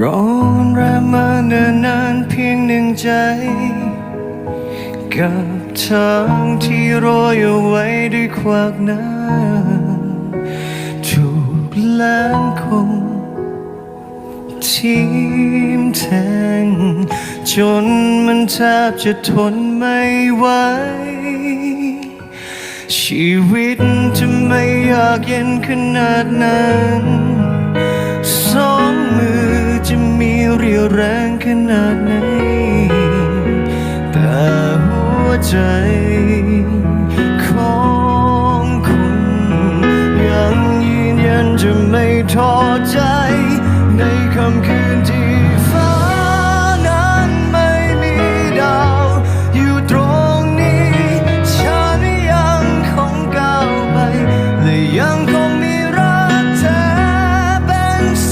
ร้อนแรมมาเนิ่นนานเพียงหนึ่งใจ กับทางที่โรยเอาไว้ด้วยควากน้ำถูกแล้งคงทิมแทง จนมันแทบจะทนไม่ไหวชีวิตจะไม่อยากเย็นขนาดนั้น ขนาดไหน แต่หัวใจของคุณยังยืนยันจะไม่ท้อใจในคำคืนที่ฟ้านั้นไม่มีดาว อยู่ตรงนี้ ฉันยังคงก้าวไป และยังคงมีรักเธอเป็นแส